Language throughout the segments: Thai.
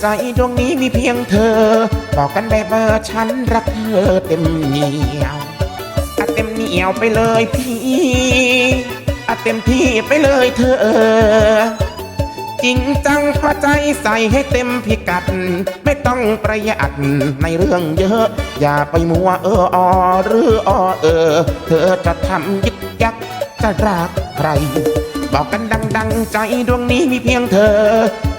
ใจดวงนี้มีเพียงเธอ บอกกันแบบว่าฉันรักเธอเต็มเหนียวอะเต็มเหนียวไปเลยพี่อะเต็มที่ไปเลยเธอ จริงจังพอใจใส่ให้เต็มพิกัด ไม่ต้องประหยัดในเรื่องเยอะ อย่าไปมัวเออออหรือออเออ เธอจะทำยึกยักจะรักใคร บอกกันดังๆ ใจดวงนี้มีเพียงเธอ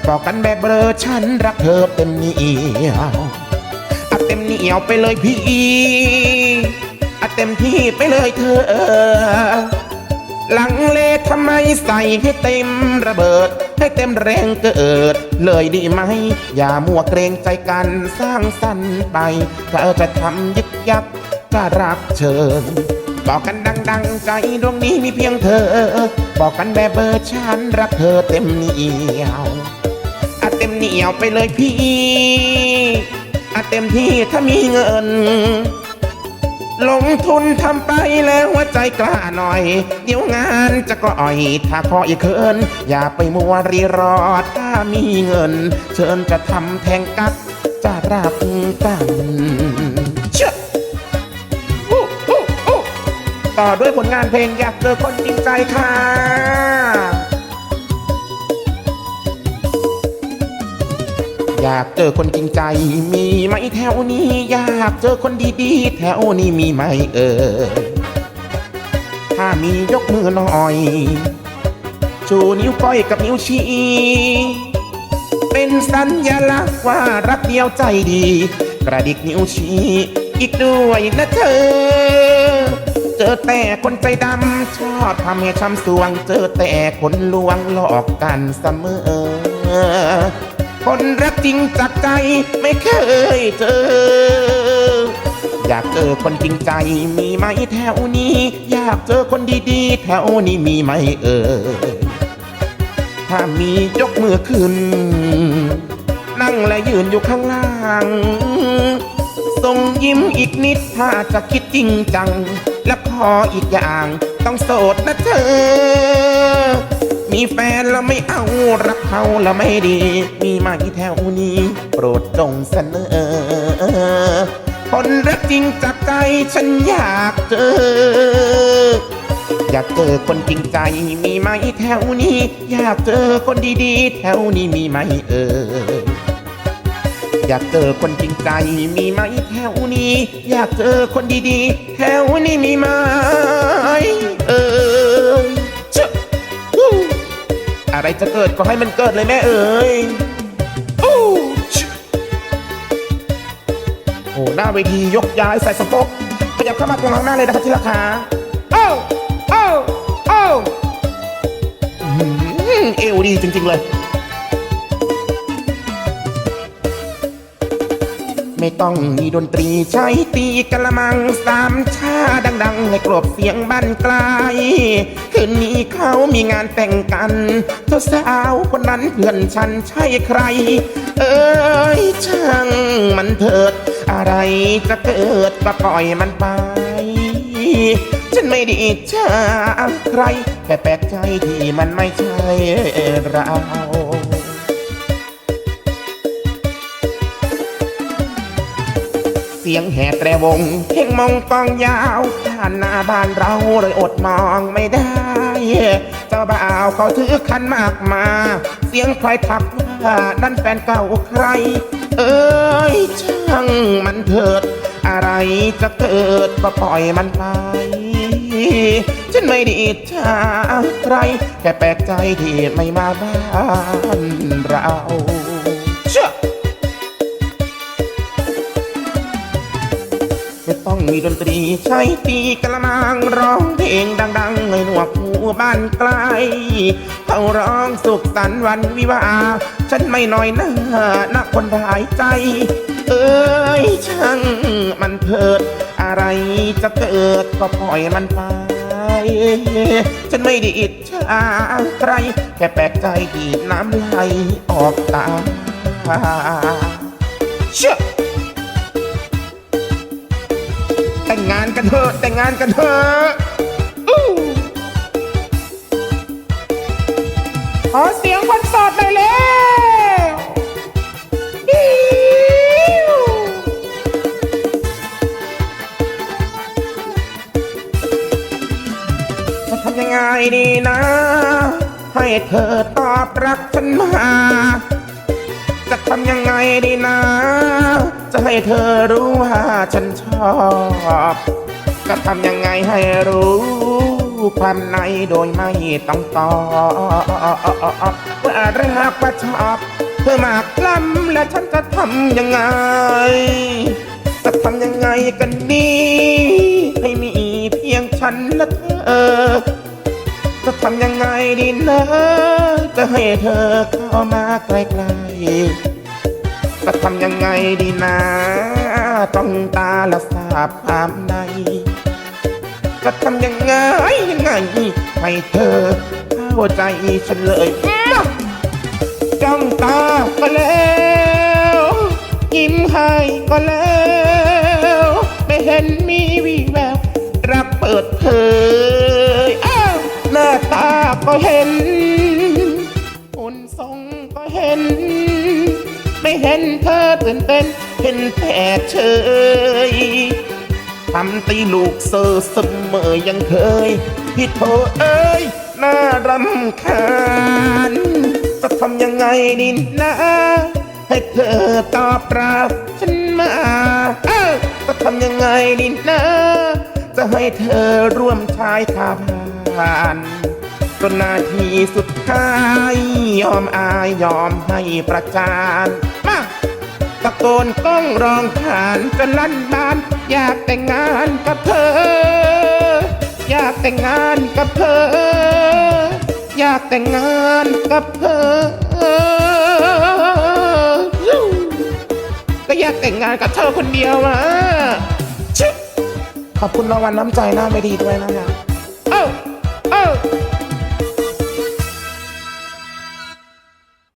บอกกันแบบเบลอฉันรักเธอเต็มเหนียวอะเต็มเหนียวไปเลยพี่อะเต็มที่ไปเลยเธอ หลังเลทำไมใส่ให้เต็มระเบิด ให้เต็มแรงเกิด เลยดีไหม อย่ามัวเกรงใจกันสร้างสรรค์ไปถ้าจะทำยึกยักก็รับเชิญ บอกกันดังๆ ใจดวงนี้มีเพียงเธอ บอกกันแบบเบอร์ฉันรักเธอเต็มเหนียวอะเต็มเหนียวไปเลยพี่อะเต็มที่ถ้ามีเงิน ลงทุนทำไปแล้วหัวใจกล้าหน่อย เดี๋ยวงานจะกล่อย ถ้าพออีกเคิน อย่าไปมัวรีรอถ้ามีเงิน เชิญจะทำแทงกัดจะรับกัน ต่อด้วยผลงานเพลงอยากเจอคนจริงใจค่ะอยากเจอคนจริงใจมีไหมแถวนี้ อยากเจอคนดีๆ แถวนี้มีไหมเออ ถ้ามียกมือหน่อย ชูนิ้วก้อยกับนิ้วชี้เป็นสัญลักษณ์ว่ารักเดียวใจดี กระดิกนิ้วชี้อีกด้วยนะเธอ เจอแต่คนใจดำชอบทำให้ช้ำสวง เจอแต่คนลวงหลอกกันเสมอ คนรักจริงจากใจไม่เคยเจอ อยากเจอคนจริงใจมีไหมแถวนี้ อยากเจอคนดีๆ แถวนี้มีไหมเออ ถ้ามียกมือขึ้น นั่งและยืนอยู่ข้างล่างส่งยิ้มอีกนิดถ้าจะคิดจริงจัง และขออีกอย่างต้องโสดนะเธอ มีแฟนแล้วไม่เอารักเขาแล้วไม่ดี มีไหมแถวนี้ โปรดจงเสนอ คนรักจริงจากใจฉันอยากเจอ อยากเจอคนจริงใจมีไหมแถวนี้ อยากเจอคนดีๆ แถวนี้มีไหมเออ อยากเจอคนจริงใจมีไหมแถวนี้ อยากเจอคนดีๆ แถวนี้มีไหมเออเจ้อะไรจะเกิดก็ให้มันเกิดเลยแม่เอ๋ยอู้ชิโอ้หน้าเวทียกย้ายใส่สะโพกขยับเข้ามาตรงหน้าเลยนะครับที่ราคาโอ้โอ้โอ้อื้ออเอวดีจริง ๆ เลย ไม่ต้องมีดนตรีใช้ตีกะละมังสามชาดังๆ ให้กรบเสียงบ้านไกลคืนนี้เขามีงานแต่งกันเจ้าสาวคนนั้นเพื่อนฉันใช่ใคร เอ้ยช่างมันเถิด อะไรจะเกิดก็ปล่อยมันไป ฉันไม่ได้อิจฉาใครแค่แปลกใจที่มันไม่ใช่เรา สียงแห่แตรวง เพลงมองกองยาวผ่านหน้าบ้านเราเลยอดมองไม่ได้ เจ้าบ่าวเขาถือขันมากมา เสียงใครทักว่านั่นแฟนเก่าใคร เอ้ยช่างมันเถิด อะไรจะเกิดก็ปล่อยมันไปฉันไม่ได้อิจฉาใคร แค่แปลกใจที่ไม่มาบ้านเรา ต้องมีดนตรี ใช้ตีกระมังร้องเพลงดังๆให้หนวกหูบ้านไกลเขาร้องสุขสันต์วันวิวา ฉันไม่น้อยหน้านักคนหายใจ เอ้ยช่างมันเถิด อะไรจะเกิดก็ปล่อยมันไปฉันไม่ได้อิจฉาใคร แค่แปลกใจที่น้ำไหลออกตาเชื่อ แต่งงานกันเถอะแต่งงานกันเถอะขอเสียงคนสอดหน่อยเร็จะทำยังไงดีนะ ให้เธอตอบรักฉันมา จะทำยังไงดีนะ จะให้เธอรู้ว่าฉันชอบ จะทำยังไงให้รู้ความในโดยไม่ต้องตอบว่ารักว่าชอบเธอมากล้ำและฉันจะทำยังไง จะทำยังไงกันดีให้มีเพียงฉันและเธอ จะทำยังไงดีนะจะให้เธอเข้ามาใกล้ๆ จะทำยังไงดีนะ ต้องตาละสาบความในจะทำยังไงยังไงให้เธอเข้าใจฉันเลยมาจ้องตาก็แล้ว ยิ้มให้ก็แล้ว ไม่เห็นมีวีแววรักเปิดเผยอ้าวหน้าตาก็เห็นหุ่นทรงก็เห็นไม่ เห็นเธอตื่นเต้นเห็นแต่เฉยทำตีลูกเซอร์เสมอยังเคย พี่โทเอ้ย น่ารำคาญ จะทำยังไงดีนนะ ให้เธอตอบรับฉันมาเอ้าจะทำยังไงดีนะ จะให้เธอร่วมชายคาผ่าน จนนาทีสุดท้าย ยอมอายยอมให้ประจานมาตะโกนก้องร้องผ่านจนลั่นบ้าน อยากแต่งงานกับเธอ อยากแต่งงานกับเธอ อยากแต่งงานกับเธอ ก็อยากแต่งงานกับเธอคนเดียวอะขอบคุณรางวัลน้ำใจหน้าไม่ดีด้วยนะครับ